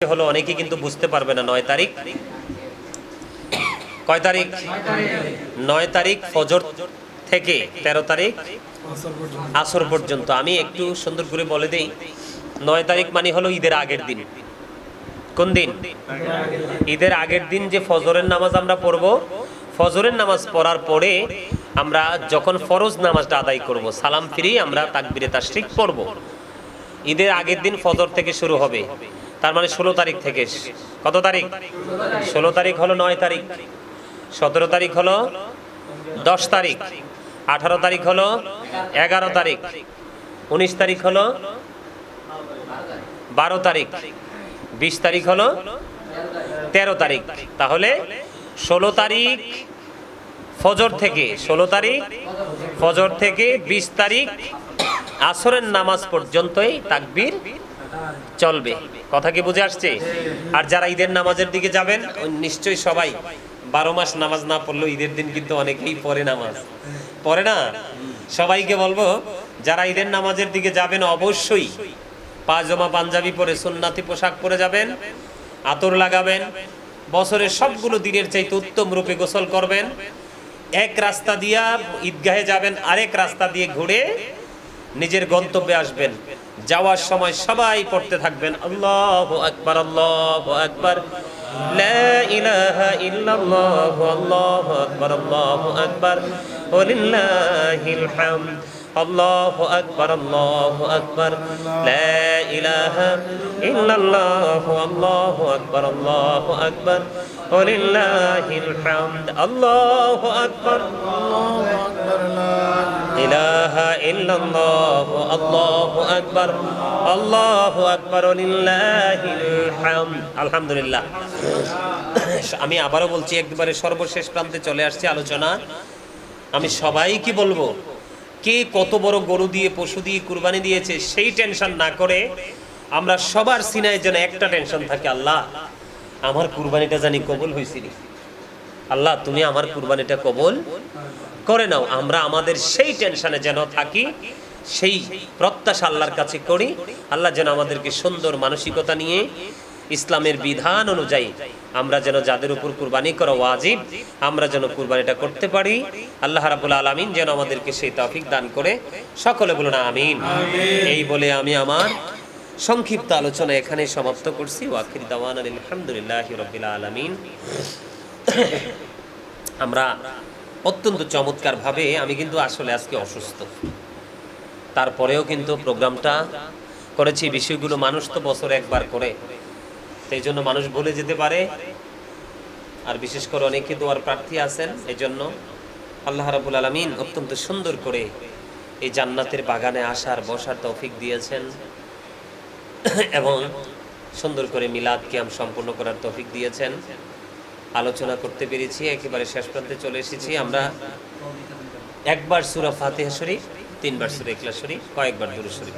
হলো অনেকে কিন্তু বুঝতে পারবে না নয় তারিখ। কয় তারিখ? নয় তারিখ ফজর থেকে তেরো তারিখ আসর পর্যন্ত। আমি একটু সুন্দর করে বলে দেই। নয় তারিখ মানে হলো ঈদের আগের দিন। কোন দিন? ঈদের আগের দিন যে ফজরের নামাজ আমরা পড়ব, ফজরের নামাজ পড়ার পরে আমরা যখন ফরজ নামাজটা আদায় করব, সালাম ফিরি আমরা তাকবিরে তাশরিক পড়ব। ঈদের আগের দিন ফজর থেকে শুরু হবে। তার মানে ষোলো তারিখ থেকে। কত তারিখ? ষোলো তারিখ হলো নয় তারিখ। সতেরো তারিখ হলো দশ তারিখ। আঠারো তারিখ হলো এগারো তারিখ। উনিশ তারিখ হলো বারো তারিখ। বিশ তারিখ হলো তেরো তারিখ। তাহলে ষোলো তারিখ ফজর থেকে, ষোলো তারিখ ফজর থেকে বিশ তারিখ আসরের নামাজ পর্যন্তই তাকবীর চলবে। কথা কি বুঝে আসছে? আর যারা ঈদের নামাজের দিকে যাবেন নিশ্চয়ই সবাই বারো মাস নামাজ না পড়লেও ঈদের দিন কিন্তু অনেকেই পড়ে নামাজ। পড়ে না? সবাইকে বলব, যারা ঈদের নামাজের দিকে যাবেন, অবশ্যই পাজামা পাঞ্জাবি পরে সুন্নাতি পোশাক পরে যাবেন, আতর লাগাবেন, বছরের সবগুলো দিনের চাইতে উত্তম রূপে গোসল করবেন, এক রাস্তা দিয়া ঈদগাহে যাবেন, আরেক রাস্তা দিয়ে ঘুরে নিজের গন্তব্যে আসবেন। যাওয়ার সময় সবাই পড়তে থাকবেন, আল্লাহ আকবার আল্লাহ আকবার আল্লাহ আল্লাহ আল্লাহু আকবার আল্লাহু আকবার আল্লাহু আকবার আল্লাহু আকবার লা ইলাহা ইল্লাল্লাহ, আল্লাহু আকবার আল্লাহু আকবার, ওয়ালিল্লাহিল হামদ, আল্লাহু আকবার, ইলাহা ইল্লাল্লাহ, আল্লাহু আকবার আল্লাহু আকবার লিল্লাহিল হামদ, আলহামদুলিল্লাহ। আমি আবারও বলছি, একবারে সর্বশেষ প্রান্তে চলে আসছে আলোচনা। আমি সবাইকে বলব কে কত বড় গরু দিয়ে, পশু দিয়ে, কুরবানি দিয়েছে, সেই টেনশন না করে আমরা সবার সিনায় যেন একটা টেনশন থাকে, আল্লাহ, আমার কুরবানিটা জানি কবুল হয়েছিল আল্লাহ, তুমি আমার কুরবানিটা কবল করে নাও, আমরা আমাদের সেই টেনশনে যেন থাকি, সেই প্রত্যাশা আল্লাহর কাছে করি, আল্লাহ যেন আমাদেরকে সুন্দর মানসিকতা নিয়ে ইসলামের বিধান অনুযায়ী আমরা যেন যাদের উপর কুরবানি করা ওয়াজিব আমরা যেন কুরবানিটা করতে পারি। আল্লাহ রাবুল আলমিন যেন আমাদেরকে সেই তৌফিক দান করে। সকলে বলুন আমিন। এই বলে আমি আমার সংক্ষিপ্ত আলোচনা এখানে সমাপ্ত করছি। ওয়াকির দাওয়ান আলহামদুলিল্লাহ রবিল আলমিন। আমরা অত্যন্ত চমৎকারভাবে আমি কিন্তু আসলে আজকে অসুস্থ। তারপরেও কিন্তু প্রোগ্রামটা করেছি। বিষয়গুলো মানুষ তো বছরে একবার করে। সেই জন্য মানুষ ভুলে যেতে পারে। আর বিশেষ করে অনেকে দোয়ার প্রার্থী আছেন এই জন্য আল্লাহ রাবুল আলমিন অত্যন্ত সুন্দর করে এই জান্নাতের বাগানে আসার, বসার তৌফিক দিয়েছেন এবং সুন্দর করে মিলাদ কিয়াম সম্পূর্ণ করার তৌফিক দিয়েছেন। আলোচনা করতে পেরেছি, একেবারে শেষ প্রান্তে চলে এসেছি। আমরা একবার সুরা ফাতিহা শরীফ, তিনবার সুরা ইখলাস শরীফ, কয়েকবার দুরূদ শরীফ।